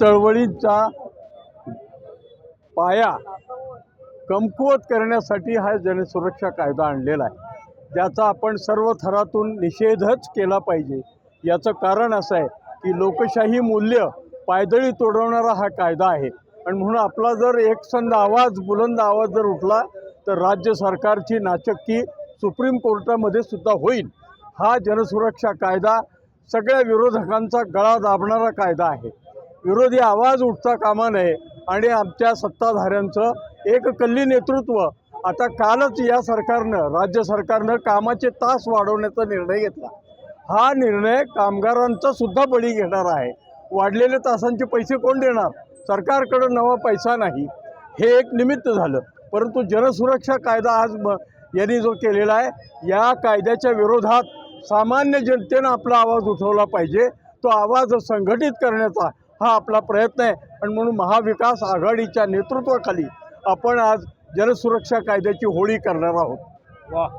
चळवळींचा पाया कमकुवत करण्यासाठी हा जनसुरक्षा कायदा आणलेला आहे. ज्याचा आपण सर्व थरातून निषेधच केला पाहिजे. याचं कारण असं आहे की लोकशाही मूल्य पायदळी तोडवणारा हा कायदा आहे. आणि म्हणून आपला जर एकसंध आवाज बुलंद आवाज जर उठला तर राज्य सरकारची नाचक्की सुप्रीम कोर्टामध्ये सुद्धा होईल. हा जनसुरक्षा कायदा सगळ्या विरोधकांचा गळा दाबणारा कायदा आहे. विरोधी आवाज उठता कामा नये आणि आमच्या सत्ताधाऱ्यांचं एककल्ली नेतृत्व आता कालच या सरकारनं राज्य सरकारनं कामाचे तास वाढवण्याचा निर्णय घेतला. हा निर्णय कामगारांचा सुद्धा बळी घेणार आहे. वाढलेले तासांचे पैसे कोण देणार? सरकारकडं नवा पैसा नाही. हे एक निमित्त झालं. परंतु जनसुरक्षा कायदा आज म यांनी जो केलेला आहे या कायद्याच्या विरोधात सामान्य जनतेनं आपला आवाज उठवला पाहिजे. तो आवाज संघटित करण्याचा हा आपला प्रयत्न आहे. आणि म्हणून महाविकास आघाडीच्या नेतृत्वाखाली आपण आज जलसुरक्षा कायद्याची होळी करणार आहोत. वा.